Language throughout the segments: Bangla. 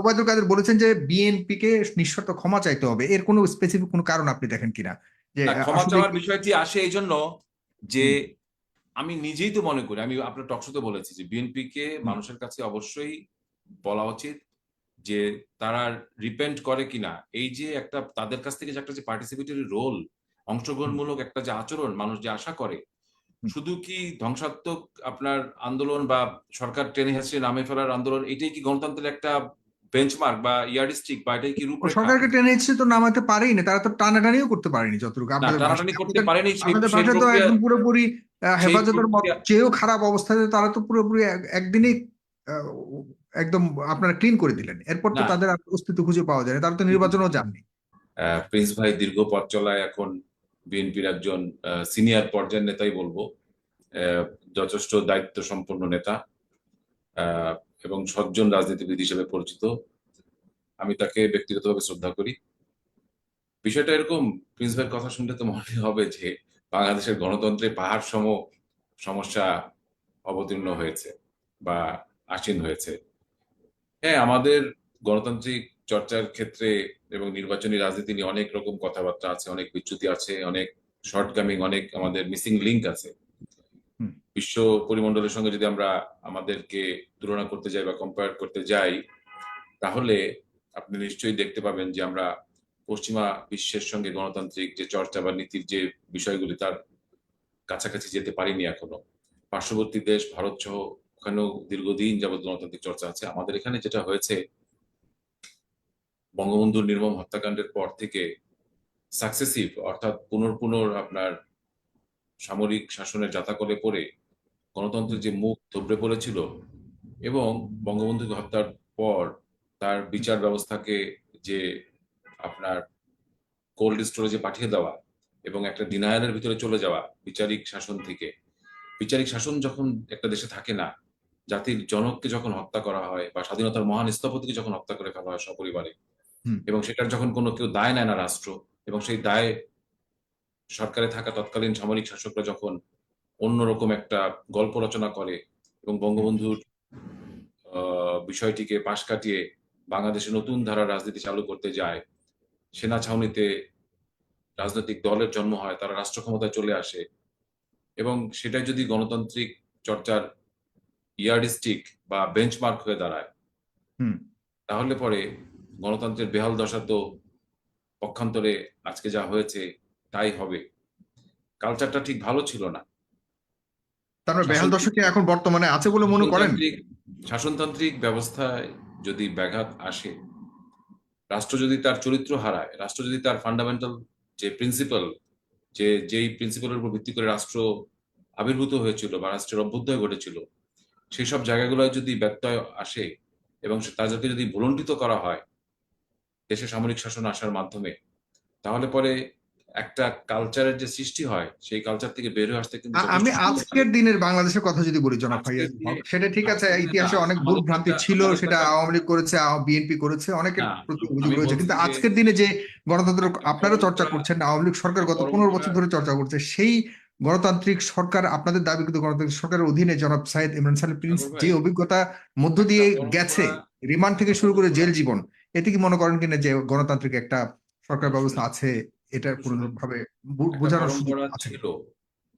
ওবায়দুল কাদের বলেছেন যে বিএনপি কে নিঃশর্ত ক্ষমা চাইতে হবে। এর কোনো স্পেসিফিক কোনো কারণ আপনি দেখেন কিনা? যে ক্ষমা চাওয়ার বিষয়টি আসে এই জন্য যে আমি নিজেই তো মনে করি আমি আপনার টকশোতে বলেছি যে বিএনপি কে মানুষের কাছে অবশ্যই বলা উচিত যে তারা রিপেন্ট করে কিনা। এই যে একটা তাদের কাছ থেকে যে একটা যে পার্টিসিপেটরি রোল অংশগ্রহণমূলক একটা যে আচরণ মানুষ যে আশা করে শুধু কি ধ্বংসাত্মক আপনার আন্দোলন বা সরকার টেনে হেসে নামে ফেলার আন্দোলন এটাই কি গণতন্ত্রের একটা বেঞ্চমার্ক বা ইয়ারিস্টিক বা এটাই কি রূপরেখা? সরকারকে টেনে ইচ্ছে তো নামাতে পারেই না তারা তো টানাটানিও করতে পারেনি যতটুকু। টানাটানি করতে পারেনি আমাদের তো একদম পুরোপুরি হেফাজতের চেয়েও খারাপ অবস্থাতে তারা তো পুরোপুরি এক- একদিনেই একদম আপনারা ক্লিন করে দিলেন। এরপর তো তাদের অস্তিত্ব খুঁজে পাওয়া যায় না তারা তো নির্বাচনেও যাননি। প্রিন্স ভাই দীর্ঘ পথ চলায় এখন বিএনপির একজন সিনিয়র পর্যায়ের নেতাই বলব। আহ, যথেষ্ট দায়িত্ব সম্পন্ন নেতা। আহ, এবং সজ্জন রাজনীতিবিদ হিসেবে পরিচিত। আমি তাকে ব্যক্তিগতভাবে শ্রদ্ধা করি। বিষয়টা এরকম, প্রিন্স ভাইয়ের কথা শুনলে তো মনে হবে যে বাংলাদেশের গণতন্ত্রে পাহাড় সম সমস্যা অবতীর্ণ হয়েছে বা আসীন হয়েছে। হ্যাঁ আমাদের গণতান্ত্রিক চর্চার ক্ষেত্রে এবং নির্বাচনী রাজনীতি নিয়ে অনেক রকম কথাবার্তা আছে, অনেক বিচ্যুতি আছে, অনেক শর্টকামিং অনেক আমাদের মিসিং লিঙ্ক আছে। বিশ্ব পরিমণ্ডলের সঙ্গে যদি আমরা আমাদেরকে তুলনা করতে যাই বা কম্পেয়ার করতে যাই, তাহলে আপনি নিশ্চয়ই দেখতে পাবেন যে আমরা পশ্চিমা বিশ্বের সঙ্গে গণতান্ত্রিক যে চর্চা বা নীতির যে বিষয়গুলি তার কাছাকাছি যেতে পারিনি এখনও। পার্শ্ববর্তী দেশ, ভারত সহ ওখানেও দীর্ঘদিন যাবৎ গণতান্ত্রিক চর্চা আছে। আমাদের এখানে যেটা হয়েছে, বঙ্গবন্ধুর নির্মম হত্যাকাণ্ডের পর থেকে সাকসেসিভ অর্থাৎ পুনর পুনর আপনার সামরিক শাসনের জাতাকলে পড়ে গণতন্ত্রের যে মুখ থবড়ে পড়েছিল এবং বঙ্গবন্ধু হত্যার পর তার বিচার ব্যবস্থাকে যে আপনার কোল্ড স্টোরেজে পাঠিয়ে দেওয়া এবং একটা ডিনায়ারের ভিতরে চলে যাওয়া বিচারিক শাসন থেকে বিচারিক শাসন যখন একটা দেশে থাকে না জাতির জনককে যখন হত্যা করা হয় বা স্বাধীনতার মহান স্থপতিকে যখন হত্যা করে ফেলা হয় সপরিবারে এবং সেটার যখন কোনো কেউ দায় নেয় না রাষ্ট্র এবং সেই দায় সরকারে থাকা তৎকালীন সামরিক শাসকরা যখন অন্যরকম একটা গল্প রচনা করে এবং বঙ্গবন্ধুর বিষয়টিকে পাশ কাটিয়ে বাংলাদেশে নতুন ধারার রাজনীতি চালু করতে যায়। সেনা ছাউনিতে রাজনৈতিক দলের জন্ম হয় তারা রাষ্ট্র ক্ষমতায় চলে আসে এবং সেটাই যদি গণতান্ত্রিক চর্চার ইয়ার্ডিস্টিক বা বেঞ্চমার্ক হয়ে দাঁড়ায় হুম। তাহলে পরে গণতন্ত্রের বেহাল দশা তো পক্ষান্তরে আজকে যা হয়েছে তাই হবে। কালচারটা ঠিক ভালো ছিল না। তারপর বেহাল দশকে এখন বর্তমানে আছে বলে মনে করেন? শাসনতান্ত্রিক- ব্যবস্থায় যদি ব্যাঘাত আসে রাষ্ট্র যদি তার চরিত্র হারায় রাষ্ট্র যদি তার ফান্ডামেন্টাল যে প্রিন্সিপাল যে যেই প্রিন্সিপালের উপর ভিত্তি করে রাষ্ট্র আবির্ভূত হয়েছিল বা রাষ্ট্রের অভ্যুদয় ঘটেছিল সেই সব জায়গাগুলোয় যদি ব্যত্যয় আসে এবং তাদেরকে যদি ভুলণ্ঠিত করা হয় দেশে সামরিক শাসন আসার মাধ্যমে তাহলে পরে একটা কালচারের যে সৃষ্টি হয় সেই কালচার থেকে বের হয়ে আসতে কিন্তু আমি আজকের। দিনের বাংলাদেশের কথা যদি বলি জনাব ভাই সেটা ঠিক আছে ইতিহাসে অনেক ভুল ভ্রান্তি ছিল সেটা আওয়ামী লীগ করেছে বিএনপি করেছে অনেকের প্রতি অভিযোগ রয়েছে। কিন্তু আজকের দিনে যে গণতন্ত্র আপনারা চর্চা করছেন আওয়ামী লীগ সরকার গত পনেরো বছর ধরে চর্চা করছে সেই গণতান্ত্রিক সরকার আপনাদের দাবি কিন্তু গণতান্ত্রিক সরকারের অধীনে জনাব সাইদ ইমরান সাহেব প্রিন্স যে অভিজ্ঞতা মধ্য দিয়ে গেছে রিমান্ড থেকে শুরু করে জেল জীবন এতে কি মনে করেন কিনা যে গণতান্ত্রিক একটা সরকার ব্যবস্থা আছে? এটা পুরোভাবে বু- একটা বোঝানোর সুযোগ আছে। ছিল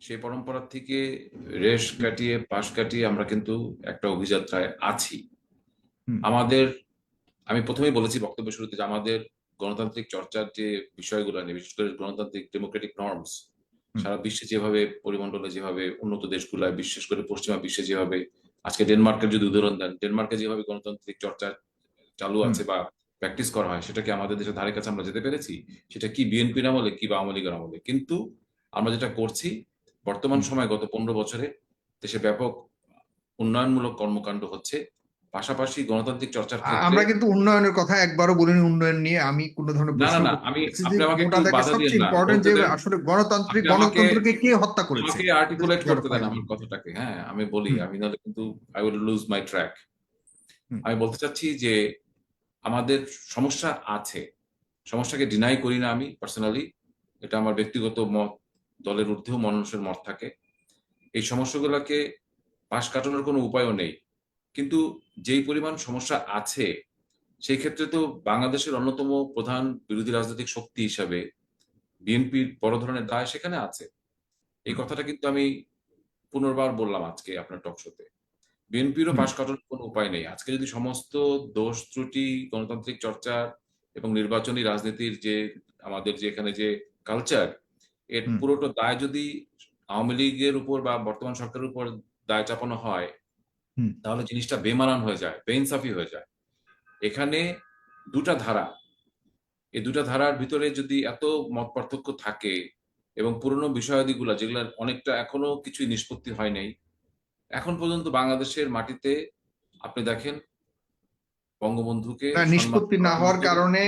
সেই পরম্পরা থেকে রেশ কাটিয়ে পাশ কাটিয়ে আমরা কিন্তু একটা অভিযাত্রায় আছি। আমাদের আমি প্রথমেই বলেছি বক্তব্য শুরুতে যে আমাদের গণতান্ত্রিক চর্চার যে বিষয়গুলো নিয়ে বিশেষ করে গণতান্ত্রিক ডেমোক্রেটিক নর্মস সারা বিশ্বে যেভাবে পরিমণ্ডলে যেভাবে উন্নত দেশগুলায় বিশেষ করে পশ্চিমা বিশ্বে যেভাবে আজকে ডেনমার্কের যদি উদাহরণ দেন ডেনমার্কে যেভাবে গণতান্ত্রিক চর্চা চালু আছে বা প্র্যাকটিস করা হয় সেটা কি আমাদের দেশের ধারে কাছে আমরা যেতে পেরেছি সেটা কি বিএনপির আমলে কি বা আওয়ামী লীগের আমলে। কিন্তু আমরা যেটা করছি বর্তমান। সময় গত পনেরো বছরে দেশে ব্যাপক উন্নয়নমূলক কর্মকাণ্ড হচ্ছে পাশাপাশি গণতান্ত্রিক চর্চার আমরা কিন্তু উন্নয়নের কথা একবারও বলিনি উন্নয়ন নিয়ে আমি কোন ধরনের না না আমি আপনি আমাকে একটু বাধা দিয়েন না ইম্পর্টেন্ট যে আসলে গণতান্ত্রিক গণতন্ত্রকে কে হত্যা করেছে? আমাকে আর্টিকুলেট করতে দেন আমার কথাটাকে হ্যাঁ আমি বলি আমি নাহলে কিন্তু I will lose my track আমি বলতে চাচ্ছি যে আমাদের সমস্যা আছে। সমস্যাকে ডিনাই করি না আমি পার্সোনালি এটা আমার ব্যক্তিগত মত, দলের ঊর্ধ্বেও মানুষের মত থাকে। এই সমস্যাগুলোকে পাশ কাটানোর কোনো উপায়ও নেই। কিন্তু যেই পরিমাণ সমস্যা আছে, সেই ক্ষেত্রে তো বাংলাদেশের অন্যতম প্রধান বিরোধী রাজনৈতিক শক্তি হিসাবে বিএনপির বড় ধরনের দায় সেখানে আছে। এই কথাটা কিন্তু আমি পুনর্বার বললাম আজকে আপনার টক শোতে। বিএনপিরও। পাশ কাটানোর কোনো উপায় নেই আজকে যদি সমস্ত দোষ ত্রুটি গণতান্ত্রিক চর্চা এবং নির্বাচনী রাজনীতির যে আমাদের যে এখানে যে কালচার এর। পুরোটা দায় যদি আওয়ামী লীগের উপর বা বর্তমান সরকারের উপর দায় চাপানো হয় তাহলে জিনিসটা বেমানান হয়ে যায় বেইনসাফি হয়ে যায় এখানে দুটা ধারা এই দুটা ধারার ভিতরে যদি এত মত পার্থক্য থাকে এবং পুরনো বিষয়াদিগুলা যেগুলো অনেকটা এখনও কিছুই নিষ্পত্তি হয় নাই এখন পর্যন্ত বাংলাদেশের মাটিতে আপনি দেখেন বঙ্গবন্ধুকে নিষ্পত্তি না হওয়ার কারণে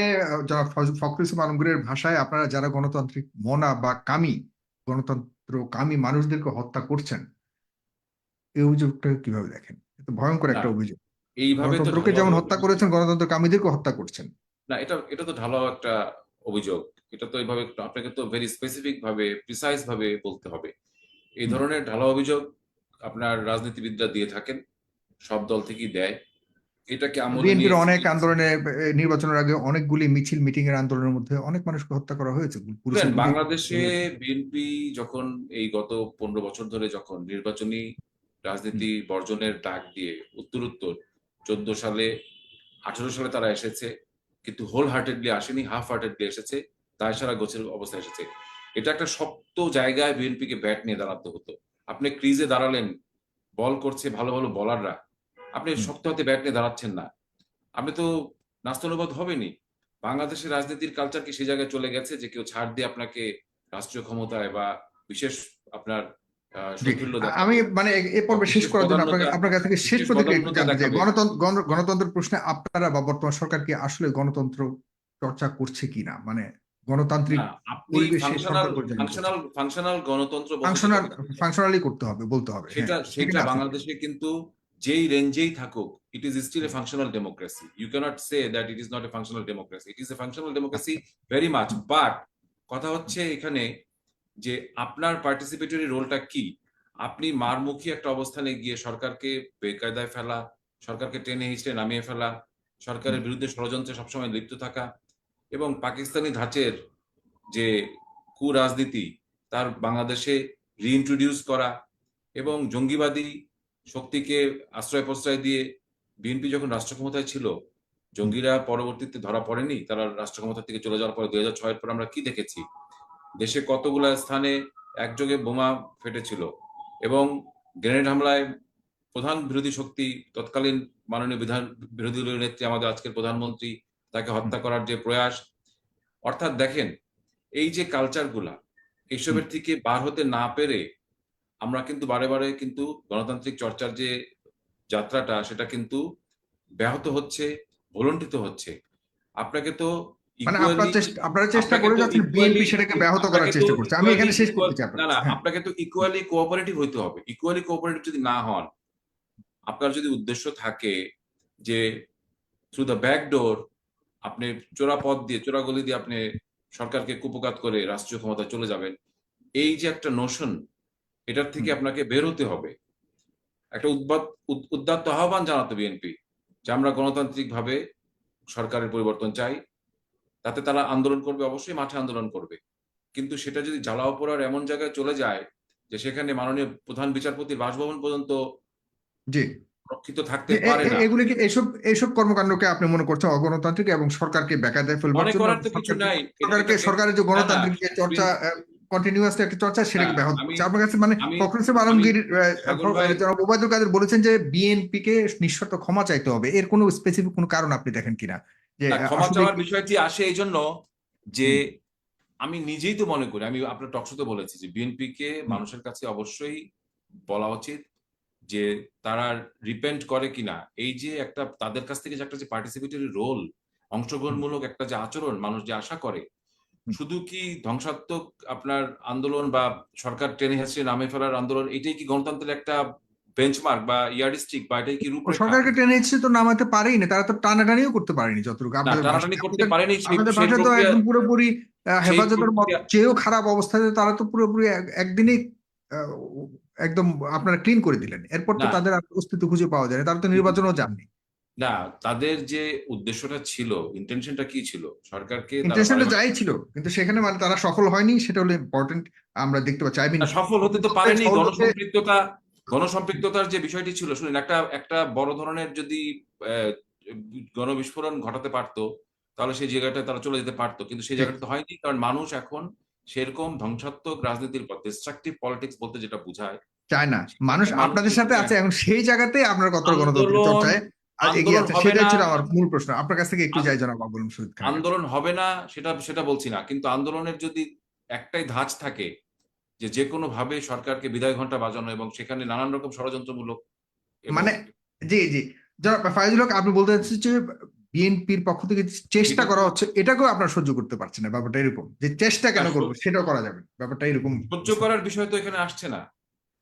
জনাব ফখরুল ইসলাম আলমগীরের ভাষায় আপনারা যারা গণতান্ত্রিক মনা বা কামি গণতন্ত্র কামি মানুষদেরকে হত্যা করছেন এই অভিযোগটা কীভাবে দেখেন? ভয়ঙ্কর একটা অভিযোগ। এইভাবে গণতন্ত্রকে যেমন হত্যা করেছেন গণতন্ত্র কামীদেরকে হত্যা করছেন। না এটা এটা তো ঢালাও একটা অভিযোগ। এটা তো এইভাবে আপনাকে তো ভেরি স্পেসিফিক ভাবে প্রিসাইজ ভাবে বলতে হবে। এই ধরনের ঢালাও অভিযোগ আপনার রাজনীতিবিদরা দিয়ে থাকেন সব দল থেকেই দেয়। এটাকে বিএনপির অনেক আন্দোলনে নির্বাচনের আগে অনেকগুলি মিছিল মিটিং এর আন্দোলনের মধ্যে অনেক মানুষকে হত্যা করা হয়েছে। বাংলাদেশে বিএনপি। যখন এই গত পনেরো বছর ধরে যখন নির্বাচনী রাজনীতি বর্জনের ডাক দিয়ে উত্তর উত্তর চোদ্দ সালে আঠারো সালে তারা এসেছে কিন্তু হোল হার্টেডলি আসেনি হাফ হার্টেডলি এসেছে তাই সারা গোছের অবস্থায় এসেছে। এটা একটা শক্ত জায়গায় বিএনপিকে ব্যাট নিয়ে দাঁড়াতে হতো। আপনি ক্রিজে দাঁড়ালেন বল করছে ভালো ভালো বলাররা আপনি শক্ত হাতে ব্যাট নিয়ে দাঁড়াচ্ছেন না। আপনি তো নাস্তানুবাদ হবেনি বাংলাদেশের রাজনীতির কালচার কি সেই জায়গায় চলে গেছে যে কেউ ছাড় দিয়ে আপনাকে রাষ্ট্রীয় ক্ষমতায় বা বিশেষ আপনার। আমি মানে এ- পর্বে শেষ করার জন্য আপনাকে আপনার কাছ থেকে শেষ প্রতিক্রিয়া। গণতন্ত্র গণ- গণতন্ত্র প্রশ্নে আপনারা বা বর্তমান সরকার কি আসলে গণতন্ত্র চর্চা করছে কিনা? মানে গণতান্ত্রিক ফাংশনাল ফাংশনাল ফাংশনাল গণতন্ত্র ফাংশনাল ফাংশনালি করতে হবে বলতে হবে। সেটা হ্যাঁ, সেটা বাংলাদেশে কিন্তু যেই রেঞ্জেই থাকুক it is still a functional democracy you cannot say that it is not a functional democracy it is a functional democracy very much but কথা হচ্ছে এখানে যে আপনার পার্টিসিপেটরি রোলটা কি? আপনি মারমুখী একটা অবস্থানে গিয়ে সরকারকে বেকায়দায় ফেলা সরকারকে টেনে হিচড়ে নামিয়ে ফেলা সরকারের বিরুদ্ধে ষড়যন্ত্রে সবসময় লিপ্ত থাকা এবং পাকিস্তানি ধাঁচের যে কুরাজনীতি, তার বাংলাদেশে রিইন্ট্রোডিউস করা এবং জঙ্গিবাদী শক্তিকে আশ্রয় প্রশ্রয় দিয়ে বিএনপি যখন রাষ্ট্র ক্ষমতায় ছিল, জঙ্গিরা পরবর্তীতে ধরা পড়েনি, তারা রাষ্ট্র ক্ষমতা থেকে চলে যাওয়ার পরে দুই হাজার ছয়ের পর আমরা কি দেখেছি? দেশে কতগুলা স্থানে একযোগে বোমা ফেটেছিল এবং গ্রেনেড হামলায় প্রধান বিরোধী শক্তি তৎকালীন মাননীয় বিধান, বিরোধী দলীয় নেত্রী, আমাদের আজকের প্রধানমন্ত্রী তাকে হত্যা করার যে প্রয়াস অর্থাৎ দেখেন এই যে কালচারগুলা এইসবের থেকে বার হতে না পেরে আমরা কিন্তু বারে বারে কিন্তু গণতান্ত্রিক চর্চার যে যাত্রাটা সেটা কিন্তু ব্যাহত হচ্ছে ভুলণ্ঠিত হচ্ছে। আপনাকে তো মানে আপনার চেষ্টা আপনারা চেষ্টা আপনাকে করে তো যাচ্ছেন বিএনপি সেটাকে ব্যাহত করার চেষ্টা করছে। আমি এখানে শেষ করতে চাই না না হ্যাঁ। আপনাকে তো ইকুয়ালি কোঅপারেটিভ হইতে হবে। ইকুয়ালি কোঅপারেটিভ যদি না হন আপনার যদি উদ্দেশ্য থাকে যে থ্রু দ্য ব্যাক ডোর আপনি চোরা পথ দিয়ে চোরা গলি দিয়ে আপনি সরকারকে কুপকাত করে রাষ্ট্রীয় ক্ষমতায় চলে যাবেন। এই যে একটা নোশন এটার থেকে আপনাকে বের হতে হবে। একটা উদ্বাদ উদ- উদ্দাত্ত আহ্বান জানাতো বিএনপি যে আমরা গণতান্ত্রিক ভাবে সরকারের পরিবর্তন চাই। তাতে তারা আন্দোলন করবে অবশ্যই মাঠে আন্দোলন করবে। কিন্তু সেটা যদি জ্বালাও পোড়ার এমন জায়গায় চলে যায় যে সেখানে মাননীয় প্রধান বিচারপতির বাসভবন পর্যন্ত জি। রক্ষিত থাকতে পারে না। এগুলি কি এসব এসব কর্মকাণ্ডকে আপনি মনে করছেন অগণতান্ত্রিক এবং সরকারকে বেকায়দায় ফেলবার জন্য? করার তো কিছু নাই। সরকারকে সরকারের যে গণতান্ত্রিক যে চর্চা কন্টিনিউয়াসলি একটা চর্চা সেটাকে ব্যাহত করছে আপনার কাছে মানে ফখরুল আলমগীর জনাব ওবায়দুল কাদের বলেছেন যে বিএনপি কে নিঃশর্ত ক্ষমা চাইতে হবে। এর কোনো স্পেসিফিক কোনো কারণ আপনি দেখেন কিনা? যে ক্ষমা চাওয়ার বিষয়টি আসে এই জন্য যে আমি নিজেই তো মনে করি আমি আপনার টকশোতে বলেছি যে বিএনপি কে মানুষের কাছে অবশ্যই বলা উচিত যে তারা রিপেন্ট করে কিনা এই যে একটা তাদের কাছ থেকে যে একটা যে পার্টিসিপেটরি রোল অংশগ্রহণমূলক একটা যে আচরণ মানুষ যে আশা করে শুধু কি ধ্বংসাত্মক আপনার আন্দোলন বা সরকার টেনে হেসড়ে নামে ফেলার আন্দোলন এটাই কি গণতন্ত্রের একটা বেঞ্চমার্ক বা ইয়ারিস্টিক বা এটাই কি রূপরেখা? সরকারকে টেনে ইচ্ছে তো নামাতে পারেই না তারা তো টানাটানিও করতে পারেনি যতটুকু। টানাটানি করতে পারেনি আমাদের ভাষা তো একদম পুরোপুরি হেফাজতের চেয়েও খারাপ অবস্থাতে তারা তো পুরোপুরি এক- একদিনেই একদম আপনারা ক্লিন করে দিলেন। এরপর তো তাদের অস্তিত্ব খুঁজে পাওয়া যায় তারা তো নির্বাচনও যাননি। না তাদের যে উদ্দেশ্যটা ছিল ইন্টেনশনটা কি ছিল? সরকারকে ইন্টেনশনটা যাই ছিল কিন্তু সেখানে মানে তারা সফল হয়নি সেটা হলো ইম্পর্টেন্ট আমরা দেখতে পাচ্ছি। আই মিন সফল হতে তো পারেনি গণসম্পৃক্ততা গণসম্পৃক্ততার যে বিষয়টি ছিল শুনুন একটা একটা বড় ধরনের যদি আহ, গণবিস্ফোরণ ঘটাতে পারতো তাহলে সেই জায়গাটা তারা চলে যেতে পারতো কিন্তু সেই জায়গাটা তো হয়নি কারণ মানুষ এখন সেরকম ধ্বংসাত্মক রাজনীতির পথ ডিস্ট্রাকটিভ পলিটিক্স বলতে যেটা বোঝায় চায় না? মানুষ আপনাদের সাথে আছে এখন সেই জায়গাতে আপনার কত গণতন্ত্র আন্দোলন- চর্চায়? এগিয়ে আন্দোলন আছে হবে সেটাই না। ছিল আমার মূল প্রশ্ন। আপনার কাছ থেকে একটু জনাব শহীদ খান আন্দোলন হবে না সেটা সেটা বলছি না। কিন্তু আন্দোলনের যদি একটাই ধাঁচ থাকে যে যে কোনো ভাবে সরকারকে বিদায় ঘণ্টা বাজানো এবং সেখানে নানান রকম ষড়যন্ত্রমূলক মানে জি জি। ফাইজুল হক আপনি বলতে চাচ্ছেন যে বিএনপির পক্ষ থেকে চেষ্টা করা হচ্ছে এটাকেও আপনার সহ্য করতে পারছেন না ব্যাপারটা এরকম। যে চেষ্টা কেন করব সেটাও করা যাবে ব্যাপারটা এরকম। সহ্য করার বিষয় তো এখানে আসছে না।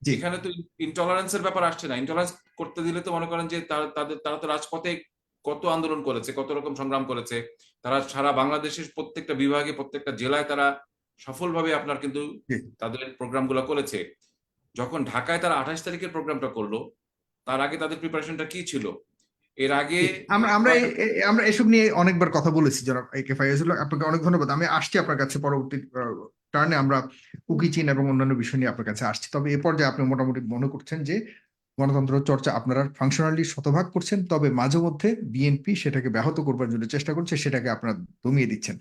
এখানে তো ইনটলারেন্সের ব্যাপার আসছে না। ইনটলারেন্স করতে দিলে তো মনে করেন যে তারা- তাদের তারা তো রাজপথে কত আন্দোলন করেছে কত রকম সংগ্রাম করেছে। তারা সারা বাংলাদেশের প্রত্যেকটা বিভাগে প্রত্যেকটা জেলায় তারা সফলভাবে আপনার কিন্তু। তাদের প্রোগ্রামগুলো করেছে। যখন ঢাকায় তারা আঠাশ তারিখের প্রোগ্রামটা করল তার আগে তাদের প্রিপারেশনটা কি ছিল? এর আগে আমরা আমরা এসব নিয়ে অনেকবার কথা বলেছি জনাব একে কে আপনাকে অনেক ধন্যবাদ। আমি আসছি আপনার কাছে পরবর্তী টার্নে আমরা কুকি চীন এবং অন্যান্য বিষয় নিয়ে আপনার কাছে আসছি। তবে এ পর্যায়ে আপনি মোটামুটি মনে করছেন যে গণতন্ত্র চর্চা আপনারা ফাংশনালি শতভাগ করছেন তবে মাঝে মধ্যে বিএনপি সেটাকে ব্যাহত করবার জন্য চেষ্টা করছে সেটাকে আপনারা দমিয়ে দিচ্ছেন।